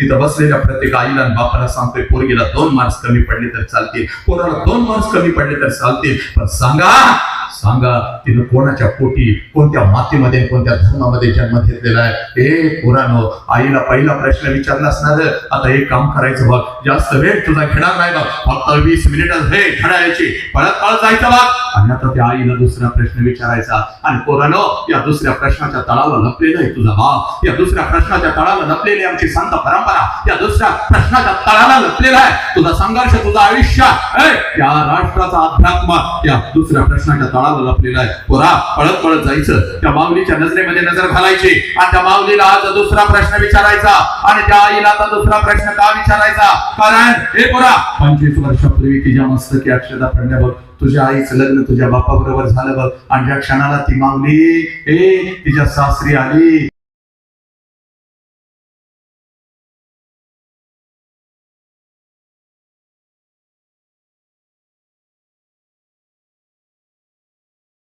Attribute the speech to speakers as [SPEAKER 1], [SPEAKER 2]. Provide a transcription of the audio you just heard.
[SPEAKER 1] तिथं बसलेल्या प्रत्येक आईला आणि बापाला सांगतोय पोरगीला दोन मार्क्स कमी पडले तर चालतील. पोराला दोन मार्क्स कमी पडले तर चालतील. पण सांगा सांगा तिनं कोणाच्या पोटी कोणत्या मातीमध्ये कोणत्या धर्मामध्ये जन्म घेतलेला आहे? हे पुरानो आईला पहिला प्रश्न विचारला असणार आता एक काम करायचं बघ. जास्त वेळ तुझा घेणार नाही बघ. फक्त वीस मिनिटच हे घड्याळाची पळत पळत जायचं बघ. आणि आता त्या आईला दुसरा प्रश्न विचारायचा. आणि पोरानो या दुसऱ्या प्रश्नाच्या तळाला लपलेला आहे तुझा भाव या दुसऱ्या प्रश्नाच्या तळाला लपलेली आमची संत परंपरा. या दुसऱ्या प्रश्नाच्या तळाला लपलेला आहे तुझा संघर्ष तुझं आयुष्य. या राष्ट्राचा अध्यात्म या दुसऱ्या प्रश्नाच्या तळाला लपलेला आहे. पोरा पळत पळत जायचं. त्या माऊलीच्या नजरेमध्ये नजर घालायची. आणि त्या माऊलीला आज दुसरा प्रश्न विचारायचा. आणि त्या आईला आता दुसरा प्रश्न का विचारायचा? कारण हे पोरा पंचवीस वर्षापूर्वी तिच्या मस्तकी अक्षता पडल्या तुझ्या आईचं लग्न तुझ्या बापाबरोबर झालं बघ. आणि ज्या क्षणाला ती मागली ए तिच्या सासरी आली.